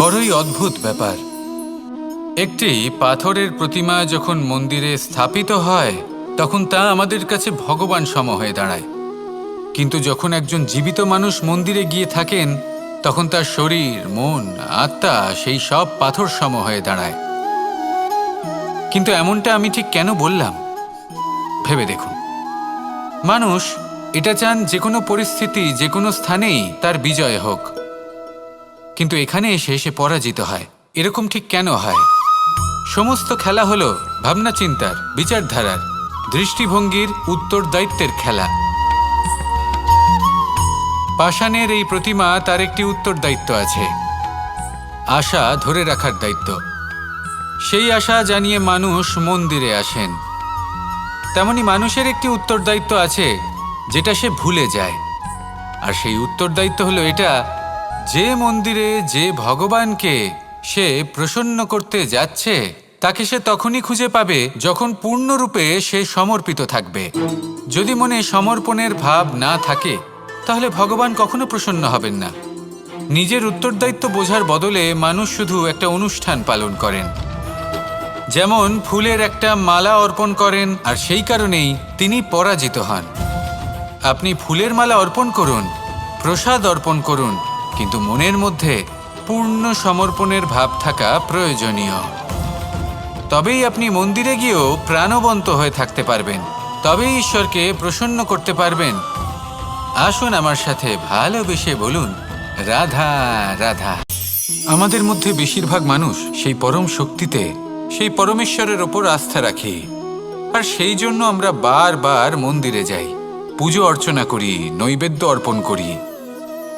বড়ই অদ্ভুত ব্যাপার। একটি পাথরের প্রতিমা যখন মন্দিরে স্থাপিত হয়, তখন তা আমাদের কাছে ভগবান সম হয়ে দাঁড়ায়। কিন্তু যখন একজন জীবিত মানুষ মন্দিরে গিয়ে থাকেন, তখন তার শরীর, মন, আত্মা সেই সব পাথর সম হয়ে দাঁড়ায়। কিন্তু এমনটা আমি ঠিক কেন বললাম? ভেবে দেখুন। মানুষ, এটা চান যে কোনো পরিস্থিতি যে কোনো স্থানেই তার বিজয় হোক। কিন্তু এখানে এসে সে পরাজিত হয়। এরকম ঠিক কেন হয়? সমস্ত খেলা হলো ভাবনা চিন্তার, বিচারধারার, দৃষ্টিভঙ্গির উত্তর দায়িত্বের খেলা। পাষাণের এই প্রতিমা তার একটি উত্তর দায়িত্ব আছে। আশা ধরে রাখার দায়িত্ব। সেই আশা জানিয়ে মানুষ মন্দিরে আসেন। তেমনি মানুষের একটি উত্তরদায়িত্ব আছে, যেটা সে ভুলে যায়। আর সেই উত্তরদায়িত্ব হলো এটা, যে মন্দিরে যে ভগবানকে সে প্রসন্ন করতে যাচ্ছে, তাকে সে তখনই খুঁজে পাবে যখন পূর্ণরূপে সে সমর্পিত থাকবে। যদি মনে সমর্পণের ভাব না থাকে, তাহলে ভগবান কখনো প্রসন্ন হবেন না। নিজের উত্তরদায়িত্ব বোঝার বদলে মানুষ শুধু একটা অনুষ্ঠান পালন করেন। যেমন ফুলের একটা মালা অর্পণ করেন, আর সেই কারণেই তিনি পরাজিত হন। আপনি ফুলের মালা অর্পণ করুন, প্রসাদ অর্পণ করুন, কিন্তু মনের মধ্যে পূর্ণ সমর্পণের ভাব থাকা প্রয়োজনীয়। তবেই আপনি মন্দিরে গিয়েও প্রাণবন্ত হয়ে থাকতে পারবেন। তবেই ঈশ্বরকে প্রসন্ন করতে পারবেন। আসুন আমার সাথে ভালোবেসে বলুন, রাধা রাধা। আমাদের মধ্যে বেশিরভাগ মানুষ সেই পরম শক্তিতে সেই পরমেশ্বরের ওপর আস্থা রাখি। আর সেই জন্য আমরা বারবার মন্দিরে যাই, পুজো অর্চনা করি, নৈবেদ্য অর্পণ করি।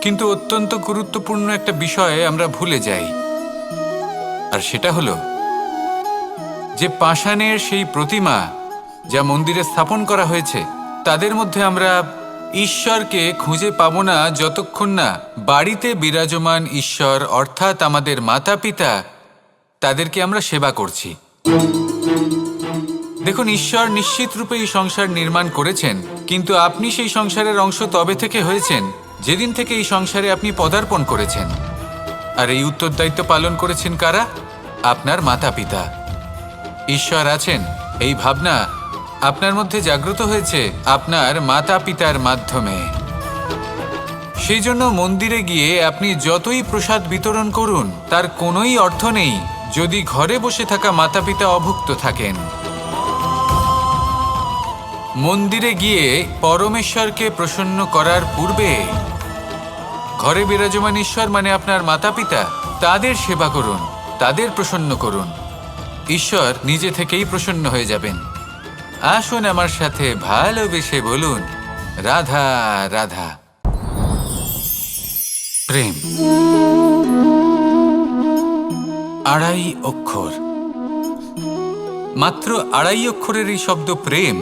কিন্তু অত্যন্ত গুরুত্বপূর্ণ একটা বিষয়ে আমরা ভুলে যাই। আর সেটা হলো যে পাষাণের সেই প্রতিমা যা মন্দিরে স্থাপন করা হয়েছে, তাদের মধ্যে আমরা ঈশ্বরকে খুঁজে পাবো না যতক্ষণ না বাড়িতে বিরাজমান ঈশ্বর, অর্থাৎ আমাদের মাতা পিতা তাদেরকে আমরা সেবা করছি। দেখুন, ঈশ্বর নিশ্চিত রূপে এই সংসার নির্মাণ করেছেন, কিন্তু আপনি সেই সংসারের অংশ তবে থেকে হয়েছেন, যেদিন থেকে এই সংসারে আপনি পদার্পণ করেছেন। আর এই উত্তরদায়িত্ব পালন করেছেন কারা? আপনার মাতা পিতা ঈশ্বর আছেন, এই ভাবনা আপনার মধ্যে জাগ্রত হয়েছে আপনার মাতা পিতার মাধ্যমে। সেই জন্য মন্দিরে গিয়ে আপনি যতই প্রসাদ বিতরণ করুন, তার কোনোই অর্থ নেই। যদি ঘরে বসে থাকা মাতা পিতা অভুক্ত থাকেন। মন্দিরে গিয়ে পরমেশ্বরকে প্রসন্ন করার পূর্বে ঘরে বিরাজমান ঈশ্বর মানে আপনার মাতা পিতা তাদের সেবা করুন, তাদের প্রসন্ন করুন। ঈশ্বর নিজে থেকেই প্রসন্ন হয়ে যাবেন। আসুন আমার সাথে ভালোবেসে বলুন, রাধা রাধা। প্রেম। আড়াই অক্ষর। মাত্র আড়াই অক্ষরের এই শব্দ প্রেম,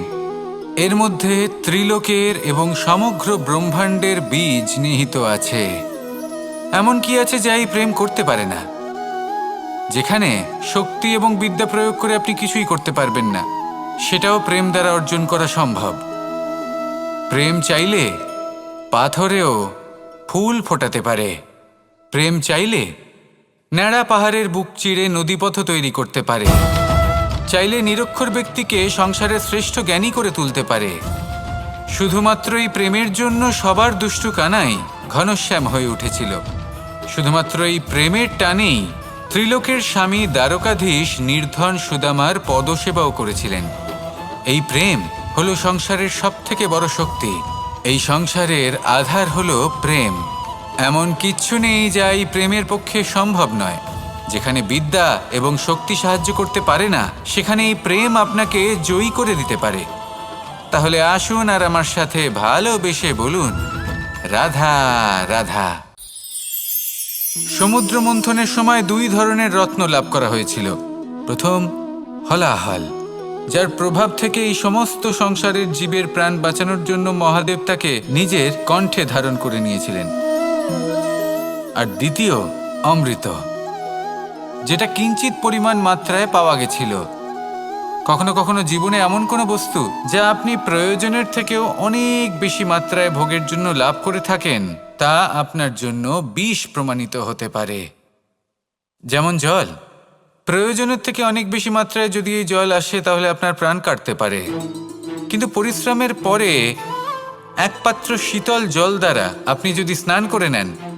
এর মধ্যে ত্রিলোকের এবং সমগ্র ব্রহ্মাণ্ডের বীজ নিহিত আছে। এমন কি আছে যা এই প্রেম করতে পারে না? যেখানে শক্তি এবং বিদ্যা প্রয়োগ করে আপনি কিছুই করতে পারবেন না, সেটাও প্রেম দ্বারা অর্জন করা সম্ভব। প্রেম চাইলে পাথরেও ফুল ফোটাতে পারে। প্রেম চাইলে ন্যাড়া পাহাড়ের বুক চিড়ে নদীপথ তৈরি করতে পারে। চাইলে নিরক্ষর ব্যক্তিকে সংসারের শ্রেষ্ঠ জ্ঞানী করে তুলতে পারে। শুধুমাত্র এই প্রেমের জন্য সবার দুষ্টু কানাই ঘনশ্যাম হয়ে উঠেছিল। শুধুমাত্র এই প্রেমের টানেই ত্রিলোকের স্বামী দ্বারকাধীশ নির্ধন সুদামার পদসেবাও করেছিলেন। এই প্রেম হলো সংসারের সবথেকে বড় শক্তি। এই সংসারের আধার হলো প্রেম। এমন কিচ্ছু নেই যা এই প্রেমের পক্ষে সম্ভব নয়। যেখানে বিদ্যা এবং শক্তি সাহায্য করতে পারে না, সেখানে এই প্রেম আপনাকে জয়ী করে দিতে পারে। তাহলে আসুন আর আমার সাথে ভালোবেসে বলুন, রাধা রাধা। সমুদ্র মন্থনের সময় দুই ধরনের রত্ন লাভ করা হয়েছিল। প্রথম, হলাহল, যার প্রভাব থেকে এই সমস্ত সংসারের জীবের প্রাণ বাঁচানোর জন্য মহাদেব তাকে নিজের কণ্ঠে ধারণ করে নিয়েছিলেন। আর দ্বিতীয়, অমৃত, যেটা কিঞ্চিত পরিমাণ মাত্রায় পাওয়া গেছিল। কখনো কখনো জীবনে এমন কোনো বস্তু যা আপনি প্রয়োজনের থেকেও অনেক বেশি মাত্রায় ভোগের জন্য লাভ করে থাকেন, তা আপনার জন্য বিষ প্রমাণিত হতে পারে। যেমন জল। প্রয়োজনের থেকে অনেক বেশি মাত্রায় যদি এই জল আসে, তাহলে আপনার প্রাণ কাটতে পারে। কিন্তু পরিশ্রমের পরে এক পাত্র শীতল জল দ্বারা আপনি যদি স্নান করে নেন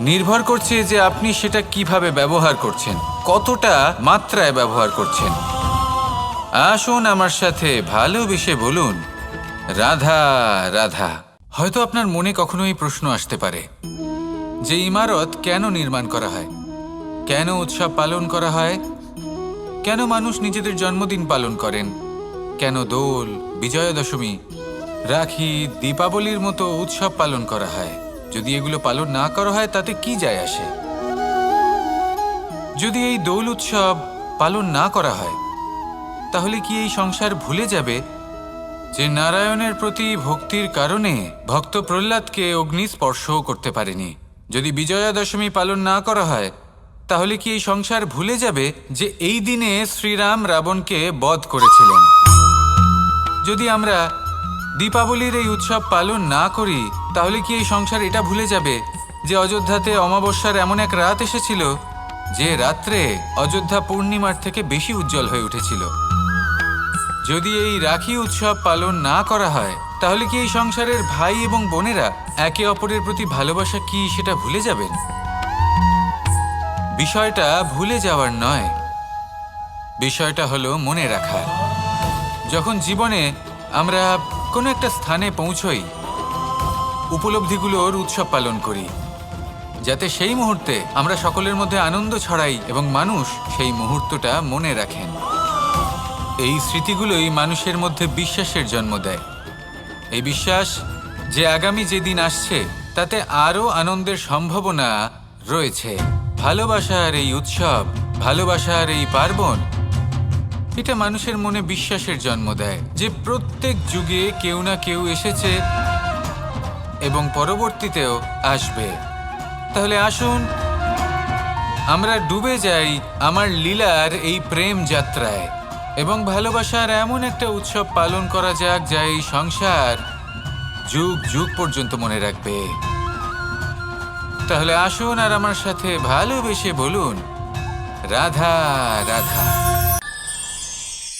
নির্ভর করছে যে আপনি সেটা কীভাবে ব্যবহার করছেন, কতটা মাত্রায় ব্যবহার করছেন। আসুন আমার সাথে ভালোবেসে বলুন, রাধা রাধা। হয়তো আপনার মনে কখনো এই প্রশ্ন আসতে পারে, যে ইমারত কেন নির্মাণ করা হয়? কেন উৎসব পালন করা হয়? কেন মানুষ নিজেদের জন্মদিন পালন করেন? কেন দোল বিজয়া দশমী রাখি, দীপাবলির মতো উৎসব পালন করা হয়? যদি এগুলো পালন না করা হয়, তাতে কি যায় আসে? যদি এই দোল উৎসব পালন না করা হয়, তাহলে কি এই সংসার ভুলে যাবে যে নারায়ণের প্রতি ভক্তির কারণে ভক্ত প্রহ্লাদকে অগ্নি স্পর্শও করতে পারেনি? যদি বিজয়া দশমী পালন না করা হয়, তাহলে কি এই সংসার ভুলে যাবে যে এই দিনে শ্রীরাম রাবণকে বধ করেছিলেন? যদি আমরা দীপাবলির এই উৎসব পালন না করি, তাহলে কি এই সংসার এটা ভুলে যাবে? যে অযোধ্যাতে অমাবস্যার এমন এক রাত এসেছিল, যে রাত্রে অযোধ্যা পূর্ণিমার থেকে বেশি উজ্জ্বল হয়ে উঠেছিল। যদি এই রাখি উৎসব পালন না করা হয়, তাহলে কি এই সংসারের ভাই এবং বোনেরা একে অপরের প্রতি ভালোবাসা কি সেটা ভুলে যাবেন? বিষয়টা ভুলে যাওয়ার নয়। বিষয়টা হলো মনে রাখার। যখন জীবনে আমরা কোনো একটা স্থানে পৌঁছই উপলব্ধিগুলোর উৎসব পালন করি। যাতে সেই মুহূর্তে আমরা সকলের মধ্যে আনন্দ ছড়াই এবং মানুষ সেই মুহূর্তটা মনে রাখেন। এই স্মৃতিগুলোই মানুষের মধ্যে বিশ্বাসের জন্ম দেয়। এই বিশ্বাস যে আগামী যেদিন আসছে, তাতে আরও আনন্দের সম্ভাবনা রয়েছে। ভালোবাসার এই উৎসব, ভালোবাসার এই পার্বণ এটা মানুষের মনে বিশ্বাসের জন্ম দেয় যে প্রত্যেক যুগে কেউ না কেউ এসেছে এবং পরবর্তীতেও আসবে। তাহলে আসুন, আমরা ডুবে যাই আমার লীলার এই প্রেম যাত্রায় এবং ভালোবাসার এমন একটা উৎসব পালন করা যাক যা এই সংসার যুগ যুগ পর্যন্ত মনে রাখবে। তাহলে আসুন আর আমার সাথে ভালোবেসে বলুন, রাধা রাধা।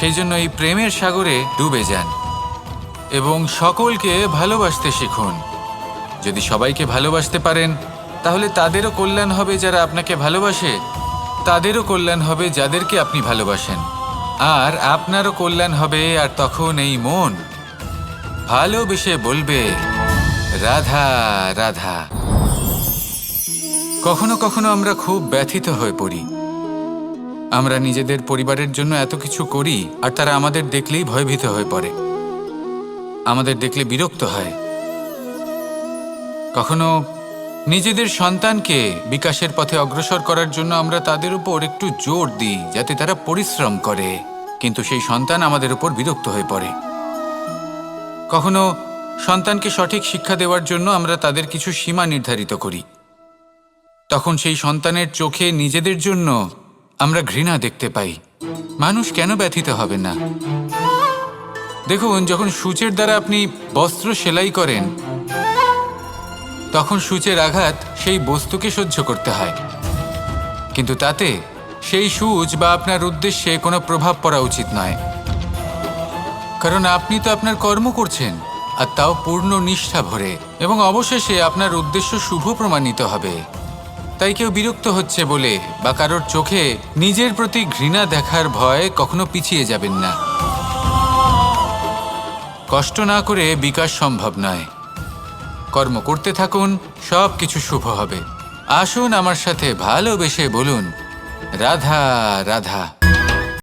সেই জন্য এই প্রেমের সাগরে ডুবে যান এবং সকলকে ভালোবাসতে শিখুন। যদি সবাইকে ভালোবাসতে পারেন, তাহলে তাদেরও কল্যাণ হবে যারা আপনাকে ভালোবাসে, তাদেরও কল্যাণ হবে যাদেরকে আপনি ভালোবাসেন। আর আপনারও কল্যাণ হবে আর তখন এই মন। ভালোবেসে বলবে, রাধা রাধা। কখনো কখনো আমরা খুব ব্যথিত হয়ে পড়ি। আমরা নিজেদের পরিবারের জন্য এত কিছু করি, আর তারা আমাদের দেখলেই ভয়ভীত হয়ে পড়ে। আমাদের দেখলে বিরক্ত হয়। কখনো নিজেদের সন্তানকে বিকাশের পথে অগ্রসর করার জন্য আমরা তাদের উপর একটু জোর দিই, যাতে তারা পরিশ্রম করে। কিন্তু সেই সন্তান আমাদের উপর বিরক্ত হয়ে পড়ে। কখনো সন্তানকে সঠিক শিক্ষা দেওয়ার জন্য আমরা তাদের কিছু সীমা নির্ধারিত করি। তখন সেই সন্তানের চোখে নিজেদের জন্য আমরা ঘৃণা দেখতে পাই। মানুষ কেন ব্যথিত হবে না? দেখুন, যখন সূচের দ্বারা আপনি বস্ত্র সেলাই করেন, তখন সূচের আঘাত সেই বস্তুকে সহ্য করতে হয়। কিন্তু তাতে সেই সূচ বা আপনার উদ্দেশ্যে কোনো প্রভাব পড়া উচিত নয়। কারণ আপনি তো আপনার কর্ম করছেন, আর তাও পূর্ণ নিষ্ঠা ভরে, এবং অবশেষে আপনার উদ্দেশ্য শুভ প্রমাণিত হবে। তাই কেউ বিরক্ত হচ্ছে বলে বা কারোর চোখে নিজের প্রতি ঘৃণা দেখার ভয় কখনো পিছিয়ে যাবেন না। কষ্ট না করে বিকাশ সম্ভব নয়। কর্ম করতে থাকুন সব কিছু শুভ হবে। আসুন আমার সাথে ভালোবেসে বলুন, রাধা রাধা।